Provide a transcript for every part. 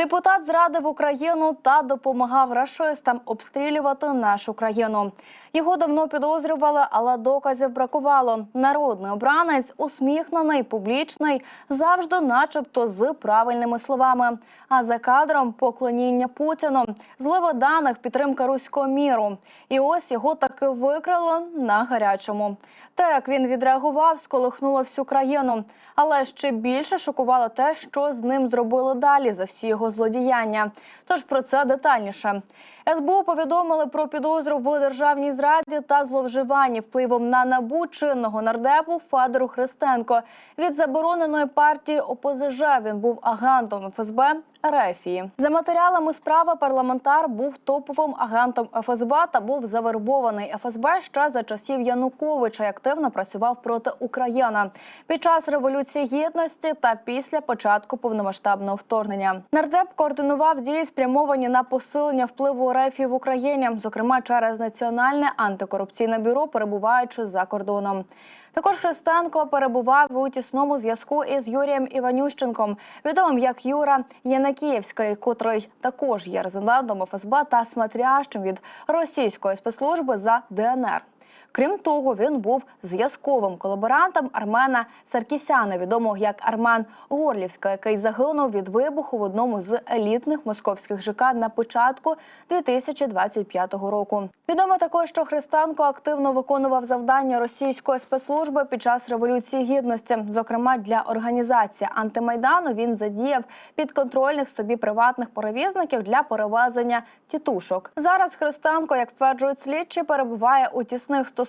Депутат зрадив Україну та допомагав рашистам обстрілювати нашу країну. Його давно підозрювали, але доказів бракувало. Народний обранець усміхнений, публічний, завжди, начебто, з правильними словами. А за кадром поклоніння Путіну, зливи даних, підтримка руського міру. І ось його таки викрало на гарячому. Те, як він відреагував, сколихнуло всю країну. Але ще більше шокувало те, що з ним зробили далі за всі його злодіяння. Тож про це детальніше. СБУ повідомили про підозру в державній зраді та зловживанні впливом на набу чинного нардепу Федору Христенко. Від забороненої партії ОПЗЖ він був агентом ФСБ Рефії. За матеріалами справи парламентар був топовим агентом ФСБ та був завербований ФСБ ще за часів Януковича. і Активно працював проти України під час революції гідності та після початку повномасштабного вторгнення. Нардеп координував дії, спрямовані на посилення впливу РФ в Україні, зокрема через національне антикорупційне бюро, перебуваючи за кордоном. Також Христенко перебував у тісному зв'язку із Юрієм Іванющенком, відомим як Юра Янакіївський, котрий також є резидентом ФСБ та смотрящим від російської спецслужби за ДНР. Крім того, він був зв'язковим колаборантом Армена Саркісяна, відомого як Армен Горлівська, який загинув від вибуху в одному з елітних московських ЖК на початку 2025 року. Відомо також, що Христанко активно виконував завдання російської спецслужби під час революції гідності. Зокрема, для організації антимайдану він задіяв підконтрольних собі приватних перевізників для перевезення тітушок. Зараз Христанко, як стверджують слідчі, перебуває у тісних стосунках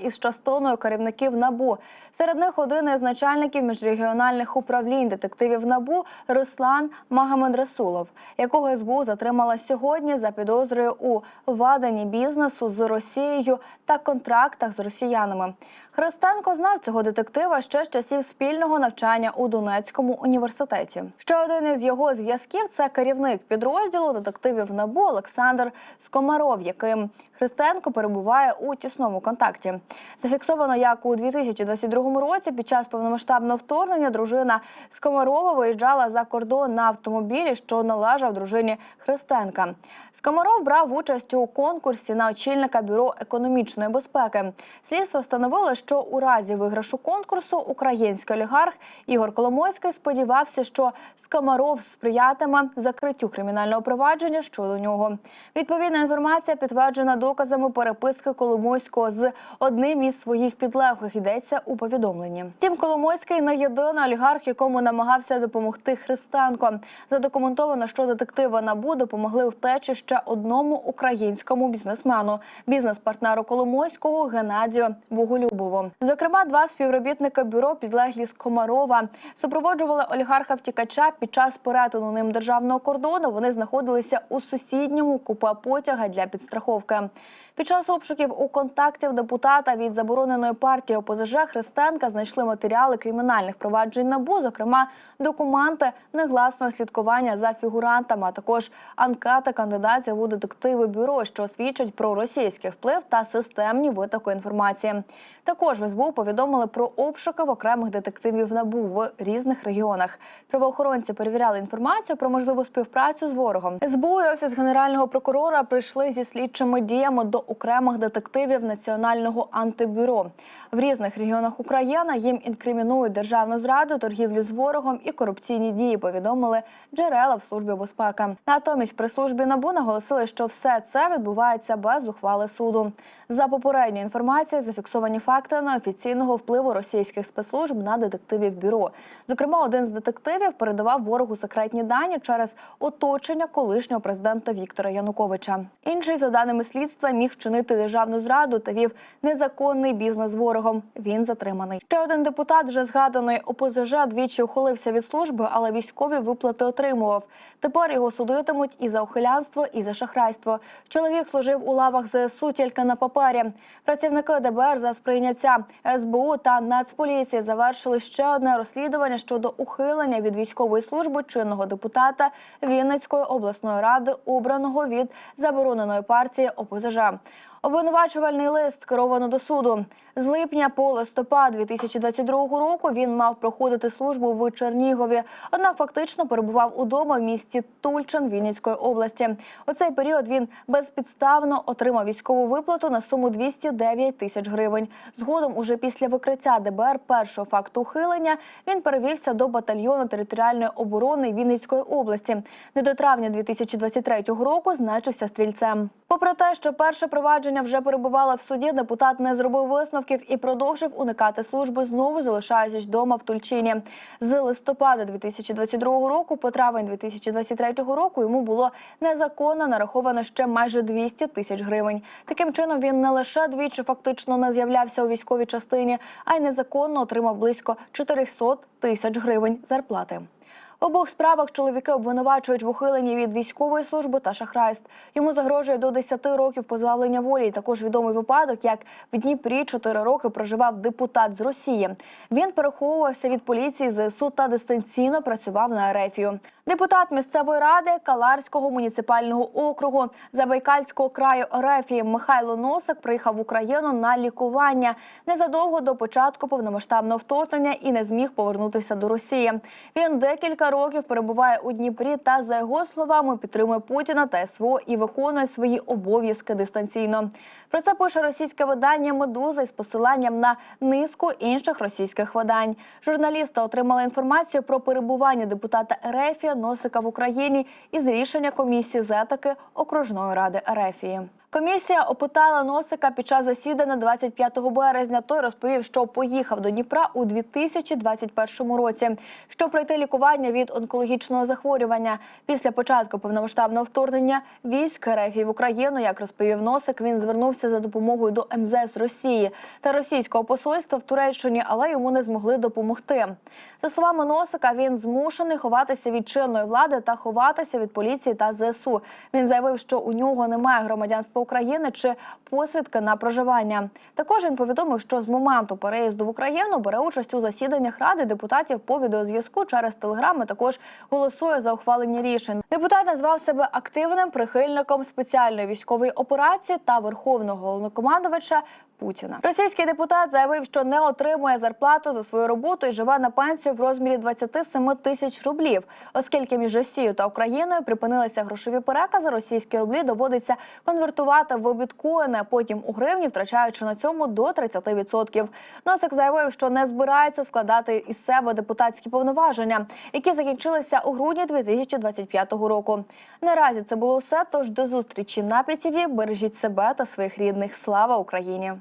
із частиною керівників набу. Серед них один із начальників міжрегіональних управлінь детективів набу Руслан Магомедрасулов, якого СБУ затримала сьогодні за підозрою у ваденні бізнесу з Росією та контрактах з росіянами. Христенко знав цього детектива ще з часів спільного навчання у Донецькому університеті. Ще один із його зв'язків це керівник підрозділу детективів НАБУ Олександр Скомаров, яким Христенко перебуває у тісному контакті. Зафіксовано, як у 2022 році під час повномасштабного вторгнення дружина Скомарова виїжджала за кордон на автомобілі, що належав дружині Христенка. Скомаров брав участь у конкурсі на очільника бюро економічної безпеки. Слідство встановило, що у разі виграшу конкурсу український олігарх Ігор Коломойський сподівався, що Скомаров сприятиме закриттю кримінального провадження щодо нього. Відповідна інформація підтверджена доказами переписки Коломойського з одним із своїх підлеглих. Йдеться у повідомленні. Втім, Коломойський не єдиний олігарх, якому намагався допомогти Христенко. Задокументовано, що детективи НАБУ допомогли втечі ще одному українському бізнесмену, бізнес-партнеру Коломойського Геннадію Боголюбову. Зокрема, два співробітника бюро підлеглі з Комарова супроводжували олігарха втікача під час перетину ним державного кордону. Вони знаходилися у сусідньому купе потяга для підстраховки. Під час обшуків у контактів депутата від забороненої партії ОПЗЖ Христенка знайшли матеріали кримінальних проваджень НАБУ, зокрема документи негласного слідкування за фігурантами, а також анкета кандидатів у детективи бюро, що свідчать про російський вплив та системні витоки інформації. Також в СБУ повідомили про обшуки в окремих детективів НАБУ в різних регіонах. Правоохоронці перевіряли інформацію про можливу співпрацю з ворогом. СБУ і офіс генерального прокурора прийшли зі слідчими діями до окремих детективів Національного антибюро. В різних регіонах України їм інкримінують державну зраду, торгівлю з ворогом і корупційні дії. Повідомили джерела в службі безпеки. Натомість при службі набу наголосили, що все це відбувається без ухвали суду. За попередньою інформацією зафіксовані факти неофіційного впливу російських спецслужб на детективів бюро. Зокрема, один з детективів передавав ворогу секретні дані через оточення колишнього президента Віктора Януковича. Інший, за даними слідства, міг вчинити державну зраду та вів незаконний бізнес ворогом. Він затриманий. Ще один депутат вже згаданої ОПЗЖ двічі ухилився від служби, але військові виплати отримував. Тепер його судитимуть і за ухилянство, і за шахрайство. Чоловік служив у лавах ЗСУ тільки на папері. Працівники ДБР за сприйняття СБУ та Нацполіції завершили ще одне розслідування щодо ухилення від військової служби чинного депутата Вінницької обласної ради, обраного від забороненої партії ОПЗЖ. Обвинувачувальний лист скеровано до суду. З липня по листопад 2022 року він мав проходити службу в Чернігові, однак фактично перебував удома в місті Тульчин Вінницької області. У цей період він безпідставно отримав військову виплату на суму 209 тисяч гривень. Згодом, уже після викриття ДБР першого факту ухилення, він перевівся до батальйону територіальної оборони Вінницької області, де до травня 2023 року значився стрільцем. Попри те, що перше провадження вже перебувало в суді, депутат не зробив висновків і продовжив уникати служби, знову залишаючись вдома в Тульчині. З листопада 2022 року по травень 2023 року йому було незаконно нараховано ще майже 200 тисяч гривень. Таким чином він не лише двічі фактично не з'являвся у військовій частині, а й незаконно отримав близько 400 тисяч гривень зарплати. В обох справах чоловіки обвинувачують в ухиленні від військової служби та шахрайств. Йому загрожує до 10 років позбавлення волі. Також відомий випадок, як в Дніпрі 4 роки проживав депутат з Росії. Він переховувався від поліції ЗСУ та дистанційно працював на Ерефію. Депутат місцевої ради Каларського муніципального округу Забайкальського краю Ерефії Михайло Носик приїхав в Україну на лікування незадовго до початку повномасштабного вторгнення і не зміг повернутися до Росії. Він декілька років перебуває у Дніпрі та, за його словами, підтримує Путіна та СВО і виконує свої обов'язки дистанційно. Про це пише російське видання Медуза із посиланням на низку інших російських видань. Журналісти отримали інформацію про перебування депутата Ерефія Носика в Україні із рішення комісії з етики окружної ради Ерефії. Комісія опитала Носика під час засідання 25 березня. Той розповів, що поїхав до Дніпра у 2021 році, щоб пройти лікування від онкологічного захворювання. Після початку повномасштабного вторгнення військ РФ в Україну, як розповів Носик, він звернувся за допомогою до МЗС Росії та російського посольства в Туреччині, але йому не змогли допомогти. За словами Носика, він змушений ховатися від чинної влади та ховатися від поліції та ЗСУ. Він заявив, що у нього немає громадянства України чи посвідки на проживання. Також він повідомив, що з моменту переїзду в Україну бере участь у засіданнях ради депутатів по відеозв'язку через телеграми. Також голосує за ухвалення рішень. Депутат назвав себе активним прихильником спеціальної військової операції та верховного головнокомандувача Путіна. Російський депутат заявив, що не отримує зарплату за свою роботу і живе на пенсію в розмірі 27 тисяч рублів, оскільки між Росією та Україною припинилися грошові перекази. Російські рублі доводиться конвертувати в біткоїни, а потім у гривні, втрачаючи на цьому до 30%. Носик заявив, що не збирається складати із себе депутатські повноваження, які закінчилися у грудні 2025 року. Наразі це було все. Тож до зустрічі на ПІТІВІ. Бережіть себе та своїх рідних. Слава Україні!